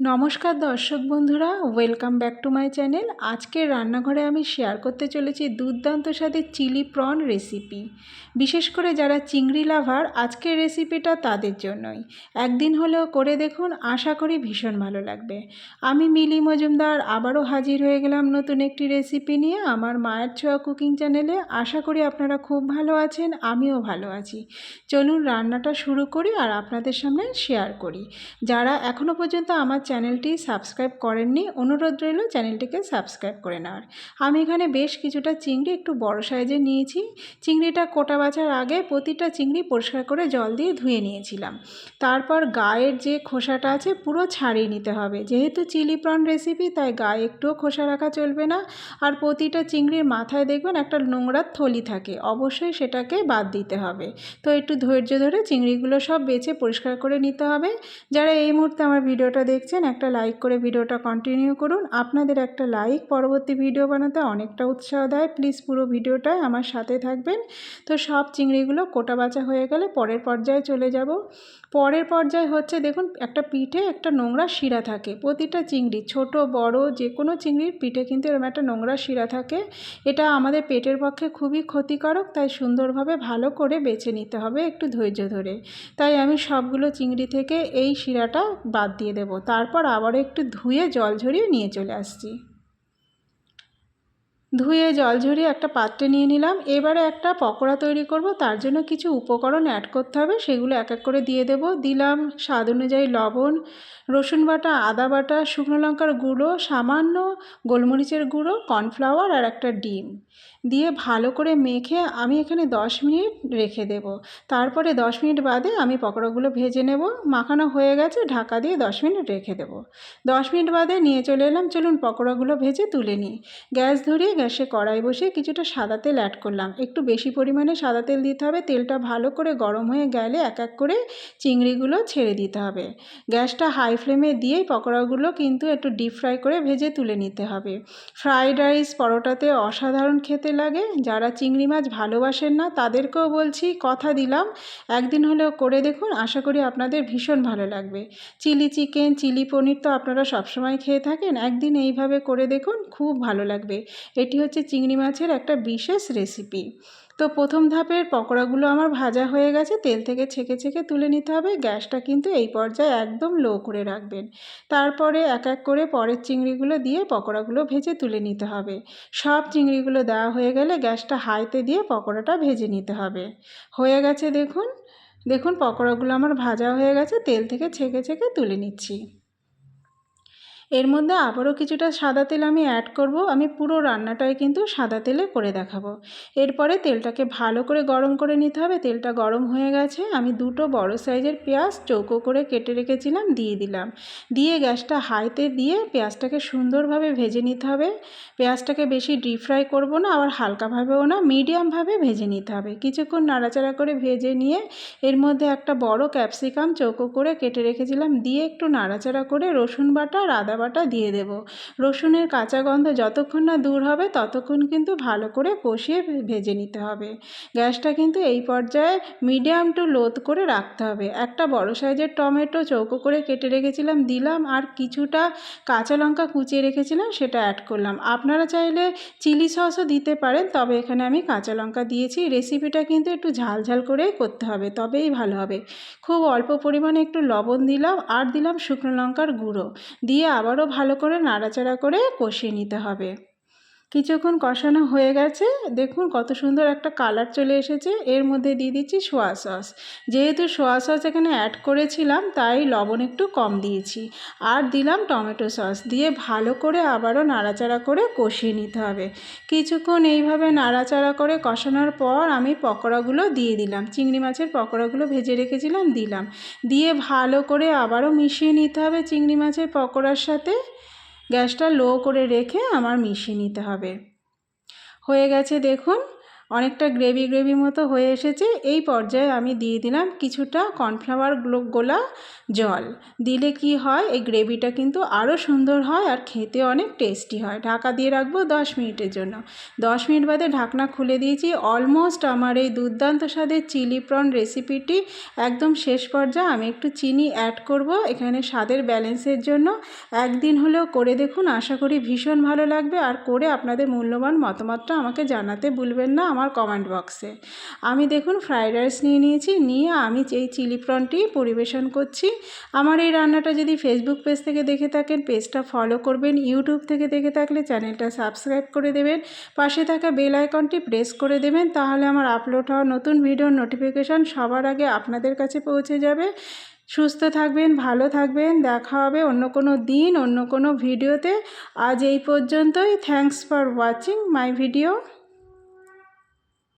নমস্কার দর্শক বন্ধুরা welcome back to my channel আজকের রান্নাঘরে আমি শেয়ার করতে চলেছি দুর্দান্ত স্বাদের চিলি প্রন রেসিপি বিশেষ করে যারা চিংড়ি লাভার আজকের রেসিপিটা তাদের জন্যই। একদিন হলেও করে দেখুন, আশা করি ভীষণ ভালো লাগবে। আমি মিলি মজুমদার, আবারও হাজির হয়ে গেলাম নতুন একটি রেসিপি নিয়ে আমার মায়ের ছোঁয়া কুকিং চ্যানেলে আশা করি আপনারা খুব ভালো আছেন, আমিও ভালো আছি। চলুন রান্নাটা শুরু করি আর আপনাদের সামনে শেয়ার করি। যারা এখনও পর্যন্ত আমার চ্যানেলটি সাবস্ক্রাইব করেননি, অনুরোধ রইল চ্যানেলটিকে সাবস্ক্রাইব করে নেওয়ার। আমি এখানে বেশ কিছুটা চিংড়ি, একটু বড় সাইজে নিয়েছি। চিংড়িটা কোটা বাছার আগে প্রতিটা চিংড়ি পরিষ্কার করে জল দিয়ে ধুয়ে নিয়েছিলাম। তারপর গায়ের যে খোসাটা আছে পুরো ছাড়িয়ে নিতে হবে। যেহেতু চিলি প্রন রেসিপি, তাই গায়ে একটুও খোসা রাখা চলবে না। আর প্রতিটা চিংড়ির মাথায় দেখবেন একটা নোংরার থলি থাকে, অবশ্যই সেটাকে বাদ দিতে হবে। তো একটু ধৈর্য ধরে চিংড়িগুলো সব বেছে পরিষ্কার করে নিতে হবে। যারা এই মুহূর্তে আমার ভিডিওটা দেখছেন একটা লাইক করে ভিডিওটা কন্টিনিউ করুন। আপনাদের একটা লাইক পরবর্তী ভিডিও বানাতে অনেকটা উৎসাহ দেয়। প্লিজ পুরো ভিডিওটায় আমার সাথে থাকবেন। তো সব চিংড়িগুলো কোটা বাছা হয়ে গেলে পরের পর্যায়ে চলে যাব। পরের পর্যায়ে হচ্ছে, দেখুন, একটা পিঠে একটা নোংরা শিরা থাকে। প্রতিটা চিংড়ি, ছোট, বড় যে কোনো চিংড়ির পিঠে কিন্তু এরকম একটা নোংরা শিরা থাকে। এটা আমাদের পেটের পক্ষে খুবই ক্ষতিকারক, তাই সুন্দরভাবে ভালো করে বেছে নিতে হবে একটু ধৈর্য ধরে। তাই আমি সবগুলো চিংড়ি থেকে এই শিরাটা বাদ দিয়ে দেব। তারপর আবারও একটু ধুয়ে জল ঝরিয়ে নিয়ে চলে আসছি। ধুয়ে জল ঝরিয়ে একটা পাত্রে নিয়ে নিলাম। এবারে একটা পকোড়া তৈরি করব। তার জন্য কিছু উপকরণ অ্যাড করতে হবে। সেগুলো এক এক করে দিয়ে দেব। দিলাম স্বাদ অনুযায়ী লবণ, রসুন বাটা, আদা বাটা, শুকনো লঙ্কার গুঁড়ো, সামান্য গোলমরিচের গুঁড়ো কর্নফ্লাওয়ার আর একটা ডিম। দিয়ে ভালো করে মেখে আমি এখানে দশ মিনিট রেখে দেব। তারপরে দশ মিনিট বাদে আমি পকোড়াগুলো ভেজে নেব। মাখানো হয়ে গেছে, ঢাকা দিয়ে দশ মিনিট রেখে দেব। দশ মিনিট বাদে নিয়ে চলে এলাম। চলুন পকোড়াগুলো ভেজে তুলে নিই। গ্যাস ধরিয়ে গ্যাসে কড়াই বসিয়ে কিছুটা সাদা তেল অ্যাড করলাম। একটু বেশি পরিমাণে সাদা তেল দিতে হবে। তেলটা ভালো করে গরম হয়ে গেলে এক এক করে চিংড়িগুলো ছেড়ে দিতে হবে। গ্যাসটা হাই ফ্লেমে দিয়েই পকোড়াগুলো কিন্তু একটু ডিপ ফ্রাই করে ভেজে তুলে নিতে হবে। ফ্রাইড রাইস পরোটাতে অসাধারণ খেতে লাগে। যারা চিংড়ি মাছ ভালোবাসেন না, তাদেরকেও বলছি, কথা দিলাম। একদিন হলেও করে দেখুন। আশা করি আপনাদের ভীষণ ভালো লাগবে। চিলি চিকেন, চিলি পনির তো আপনারা সবসময় খেয়ে থাকেন। একদিন এইভাবে করে দেখুন, খুব ভালো লাগবে। এটি হচ্ছে চিংড়ি মাছের একটা বিশেষ রেসিপি তো প্রথম ধাপের পকোড়াগুলো আমার ভাজা হয়ে গেছে, তেল থেকে ছেঁকে ছেঁকে তুলে নিতে হবে। গ্যাসটা কিন্তু এই পর্যায়ে একদম লো করে রাখবেন। তারপরে এক এক করে পরের চিংড়িগুলো দিয়ে পকোড়াগুলো ভেজে তুলে নিতে হবে। সব চিংড়িগুলো দেওয়া হয়ে গেলে গ্যাসটা হাইতে দিয়ে পকোড়াটা ভেজে নিতে হবে। হয়ে গেছে দেখুন দেখুন পকোড়াগুলো আমার ভাজা হয়ে গেছে, তেল থেকে ছেঁকে ছেঁকে তুলে নিচ্ছি। এর মধ্যে আবারও কিছুটা সাদা তেল আমি অ্যাড করব। আমি পুরো রান্নাটাই কিন্তু সাদা তেলে করে দেখাবো। এরপরে তেলটাকে ভালো করে গরম করে নিতে হবে। তেলটা গরম হয়ে গেছে। আমি দুটো বড় সাইজের পেঁয়াজ চৌকো করে কেটে রেখেছিলাম, দিয়ে দিলাম। দিয়ে গ্যাসটা হাইতে দিয়ে পেঁয়াজটাকে সুন্দরভাবে ভেজে নিতে হবে। পেঁয়াজটাকে বেশি ডিপ ফ্রাই করব না, আবার হালকাভাবেও না মিডিয়ামভাবে ভেজে নিতে হবে। কিছুক্ষণ নাড়াচাড়া করে ভেজে নিয়ে এর মধ্যে একটা বড় ক্যাপসিকাম চৌকো করে কেটে রেখেছিলাম। দিয়ে একটু নাড়াচাড়া করে রসুন বাটা আর আদা বাটা দিয়ে দেব। রসুনের কাঁচা গন্ধ যতক্ষণ না দূর হবে, ততক্ষণ কিন্তু ভালো করে কষিয়ে ভেজে নিতে হবে। গ্যাসটা কিন্তু এই পর্যায়ে মিডিয়াম টু লোদ করে রাখতে হবে। একটা বড় সাইজের টমেটো চৌকো করে কেটে রেখেছিলাম, দিলাম আর কিছুটা কাঁচা লঙ্কা কুচিয়ে রেখেছিলাম, সেটা অ্যাড করলাম। আপনারা চাইলে চিলি সসও দিতে পারেন, তবে এখানে আমি কাঁচা লঙ্কা দিয়েছি। রেসিপিটা কিন্তু একটু ঝাল ঝাল করেই করতে হবে, তবেই ভালো হবে। খুব অল্প পরিমাণে একটু লবণ দিলাম আর দিলাম শুকনো লঙ্কার গুঁড়ো। দিয়ে আবারও ভালো করে নাড়াচাড়া করে কষিয়ে নিতে হবে। কিছুক্ষণ কষানো হয়ে গেছে। দেখুন কত সুন্দর একটা কালার চলে এসেছে। এর মধ্যে দিয়ে দিচ্ছি সোয়া সস। যেহেতু সোয়া সস এখানে অ্যাড করেছিলাম, তাই লবণ একটু কম দিয়েছি। আর দিলাম টমেটো সস দিয়ে ভালো করে আবারও নাড়াচাড়া করে কষিয়ে নিতে হবে। কিছুক্ষণ এইভাবে নাড়াচাড়া করে কষানোর পর আমি পকোড়াগুলো দিয়ে দিলাম। চিংড়ি মাছের পকোড়াগুলো ভেজে রেখেছিলাম, দিলাম। দিয়ে ভালো করে আবারও মিশিয়ে নিতে হবে চিংড়ি মাছের পকোড়ার সাথে। গ্যাসটা লো করে রেখে আমার মিশিয়ে নিতে হবে। হয়ে গেছে দেখুন অনেকটা গ্রেভি গ্রেভি মতো হয়ে এসেছে। এই পর্যায়ে আমি দিয়ে দিলাম কিছুটা কর্নফ্লাওয়ার গোলা জল। দিলে কি হয়, এই গ্রেভিটা কিন্তু আরও সুন্দর হয় আর খেতে অনেক টেস্টি হয়। ঢাকা দিয়ে রাখব দশ মিনিটের জন্য। দশ মিনিট বাদে ঢাকনা খুলে দিয়েছি। অলমোস্ট আমার এই দুর্দান্ত স্বাদের চিলি প্রন রেসিপিটি একদম শেষ পর্যায়ে আমি একটু চিনি অ্যাড করব এখানে স্বাদের ব্যালেন্সের জন্য। একদিন হলেও করে দেখুন, আশা করি ভীষণ ভালো লাগবে। আর করে আপনাদের মূল্যবান মতামতটা আমাকে জানাতে ভুলবেন না। আমার কমেন্ট বক্সে আমি দেখুন ফ্রাইড রাইস নিয়ে নিয়েছি, নিয়ে আমি এই চিলি প্রনটি পরিবেশন করছি। আমার এই রান্নাটা যদি ফেসবুক পেজ থেকে দেখে থাকেন পেজটা ফলো করবেন ইউটিউব থেকে দেখে থাকলে চ্যানেলটা সাবস্ক্রাইব করে দেবেন, পাশে থাকা বেল আইকনটি প্রেস করে দেবেন, তাহলে আমার আপলোড হওয়া নতুন ভিডিওর নোটিফিকেশান সবার আগে আপনাদের কাছে পৌঁছে যাবে। সুস্থ থাকবেন, ভালো থাকবেন, দেখা হবে অন্য কোনো দিন, অন্য কোনো ভিডিওতে আজ এই পর্যন্তই thanks for watching my video